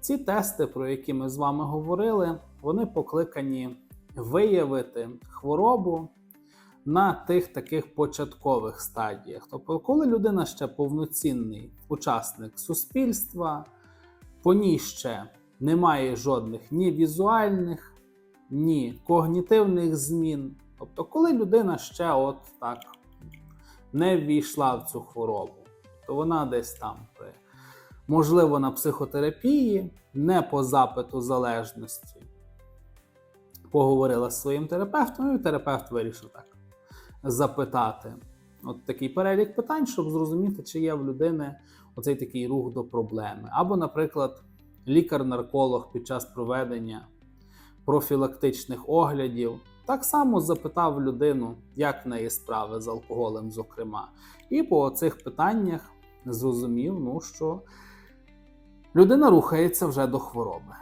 Ці тести, про які ми з вами говорили, вони покликані виявити хворобу на тих таких початкових стадіях. Тобто, коли людина ще повноцінний учасник суспільства, по ній ще немає жодних ні візуальних, ні когнітивних змін. Тобто, коли людина ще от так не ввійшла в цю хворобу, то вона десь там при можливо на психотерапії, не по запиту залежності. Поговорила з своїм терапевтом, і терапевт вирішив так запитати. От такий перелік питань, щоб зрозуміти, чи є в людини оцей такий рух до проблеми. Або, наприклад, лікар-нарколог під час проведення профілактичних оглядів так само запитав людину, як в неї справи з алкоголем, зокрема. І по цих питаннях зрозумів, ну, що людина рухається вже до хвороби.